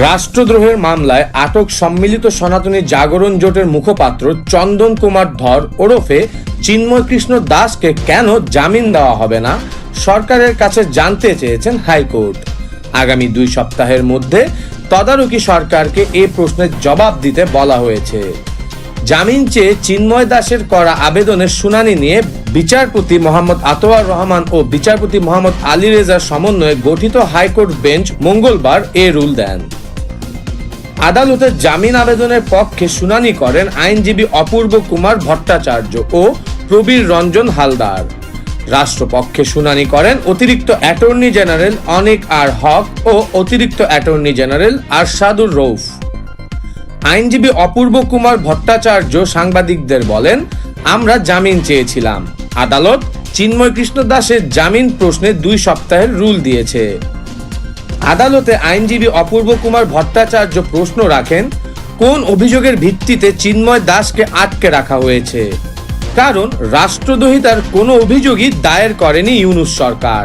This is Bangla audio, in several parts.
রাষ্ট্রদ্রোহের মামলায় আটক সম্মিলিত সনাতনী জাগরণ জোটের মুখপাত্র চন্দন কুমার ধর ওরফে চিন্ময় কৃষ্ণ দাসকে কেন জামিন দেওয়া হবে না? সরকারের কাছে জানতে চেয়েছেন হাইকোর্ট। আগামী দুই সপ্তাহের মধ্যে তদারকি সরকারকে এ প্রশ্নের জবাব দিতে বলা হয়েছে। জামিন চেয়ে চিন্ময় দাসের করা আবেদনের শুনানি নিয়ে বিচারপতি মোহাম্মদ আতোয়ার রহমান ও বিচারপতি মোহাম্মদ আলী রেজার সমন্বয়ে গঠিত হাইকোর্ট বেঞ্চ মঙ্গলবার এ রুল দেন। আদালতে জামিন আবেদনের পক্ষে শুনানি করেন আইনজীবী অপূর্ব কুমার ভট্টাচার্য ও প্রবীর রঞ্জন হালদার। রাষ্ট্রপক্ষে শুনানি করেন অতিরিক্ত অ্যাটর্নি জেনারেল অনেক আর হক ও অতিরিক্ত অ্যাটর্নি জেনারেল আরশাদুর রৌফ আইনজীবী অপূর্ব কুমার ভট্টাচার্য সাংবাদিকদের বলেন, আমরা জামিন চেয়েছিলাম। আদালত চিন্ময় কৃষ্ণ দাসের জামিন প্রশ্নে দুই সপ্তাহের রুল দিয়েছে। আদালতে আইনজীবী অপূর্ব কুমার ভট্টাচার্য প্রশ্ন রাখেন, কোন অভিযোগের ভিত্তিতে চিন্ময় দাসকে আটকে রাখা হয়েছে? কারণ রাষ্ট্রদ্রোহিতার কোনো অভিযোগই দায়ের করেনি ইউনুস সরকার।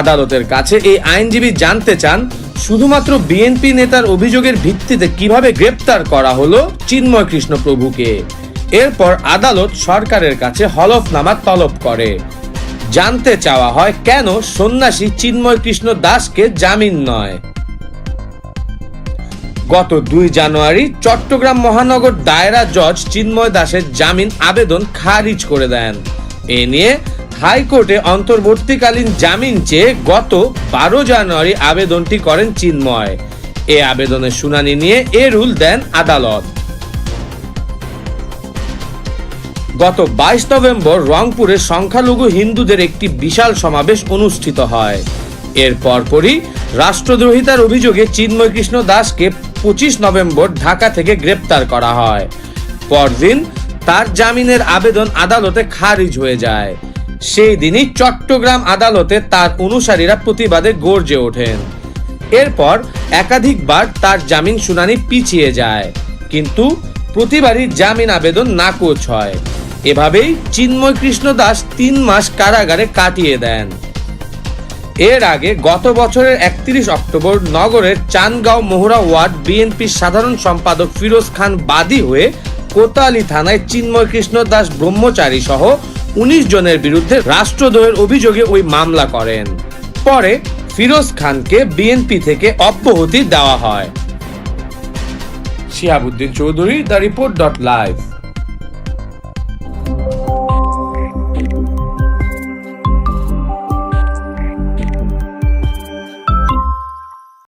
আদালতের কাছে এই আইনজীবী জানতে চান, শুধুমাত্র বিএনপি নেতার অভিযোগের ভিত্তিতে কীভাবে গ্রেপ্তার করা হলো চিন্ময় কৃষ্ণ প্রভুকে এরপর আদালত সরকারের কাছে হলফনামা তলব করে। জানতে চাওয়া হয় কেন সন্ন্যাসী চিন্ময় কৃষ্ণ দাসকে জামিন নয়। গত দুই জানুয়ারি চট্টগ্রাম মহানগর দায়রা জজ চিন্ময় দাসের জামিন আবেদন খারিজ করে দেন। এ নিয়ে হাইকোর্টে অন্তর্বর্তীকালীন জামিন চেয়ে গত বারো জানুয়ারি আবেদনটি করেন চিন্ময়। এ আবেদনের শুনানি নিয়ে এ রুল দেন আদালত। গত বাইশ নভেম্বর রংপুরে সংখ্যালঘু হিন্দুদের একটি বিশাল সমাবেশ অনুষ্ঠিত হয়। এর পরপরই রাষ্ট্রদ্রোহিতার অভিযোগে চিন্ময় কৃষ্ণ দাসকে পঁচিশ নভেম্বর ঢাকা থেকে গ্রেপ্তার করা হয়। পরদিন তার জামিনের আবেদন আদালতে খারিজ হয়ে যায়। সেই দিনই চট্টগ্রাম আদালতে তার অনুসারীরা প্রতিবাদে গর্জে ওঠেন। এরপর একাধিকবার তার জামিন শুনানি পিছিয়ে যায়। কিন্তু প্রতিবারই জামিন আবেদন নাকচ হয়। এভাবেই চিন্ময় কৃষ্ণ দাস তিন মাস কারাগারে কাটিয়ে দেন। এর আগে গত বছরের একত্রিশ অক্টোবর নগরের চানগাঁও মোহরা ওয়ার্ড বিএনপির সাধারণ সম্পাদক ফিরোজ খান বাদী হয়ে কোতালি থানায় চিন্ময় কৃষ্ণ দাস ব্রহ্মচারী সহ উনিশ জনের বিরুদ্ধে রাষ্ট্রদ্রোহের অভিযোগে ওই মামলা করেন। পরে ফিরোজ খানকে বিএনপি থেকে অব্যাহতি দেওয়া হয়। Shihabuddin Chowdhury, the report dot live.